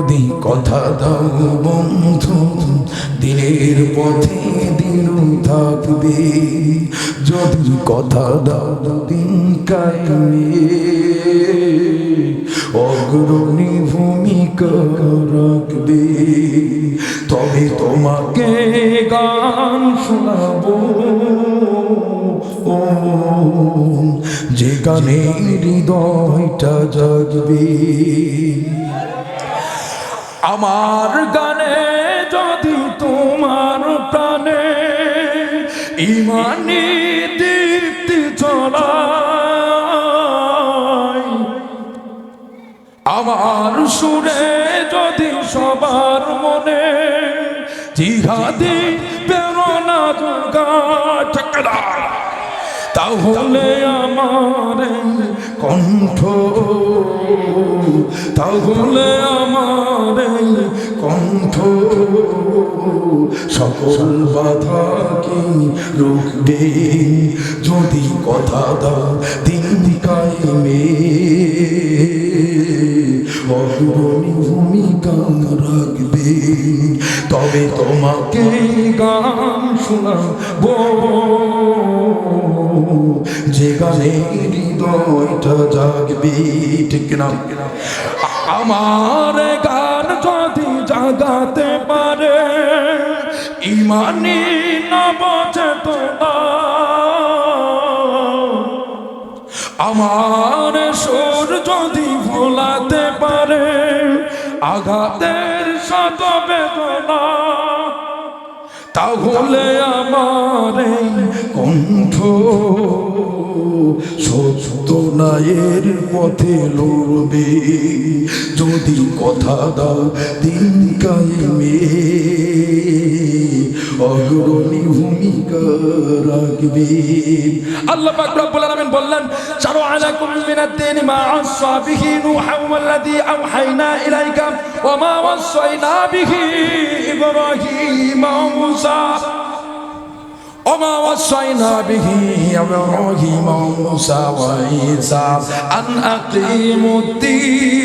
যদি কথা দাও বন্ধু দিনের পথে দিন থাকবে। যদি কথা দাও দিন কায়েমে অগ্রণী ভূমিকা রাখবে। তবে তোমাকে গান শোনাবো। যে গানে হৃদয়টা জাগবে। আমার গানে যদি তোমার প্রাণে ইমানি দীপ্তি চলায় আমার সুরে যদি সবার মনে জিহাদি প্রেরণা যোগায় তাহলে আমার কণ্ঠ তাহলে আমার কণ্ঠ। সকল বাধা কি রুখবে? যদি কথা দাও দিন কায়েমে অগ্রণী ভূমিকা রাখবে। তবে তোমাকে গান শোনাবো। যে গানে হৃদয়টা জাগবে, ঠিক না আমার গান যদি জাগাতে পারে, ইমানি নবচেতনা আমার সুর যদি ভোলাতে পারে, আঘাতের শত বেদনা। তাহলে আমার কণ্ঠ সত্য নায়ের পথে লড়বে। যদি কথা দাও দিন কায়েমে, অগ্রণী ভূমিকা রাখবে। আল্লাহ পাক রব্বুল আলামিন বললেন শারু আলাকুম মিনাদ দীন মা আসা বিহি নূহা ওয়াল্লাযী আওহাইনা ইলাইকা ওয়া মা ওয়াসাইনা বিহি ইব্রাহিম ওয়া মূসা। وما وصينا به إبراهيم وموسى وعيسى أن أقيموا الدين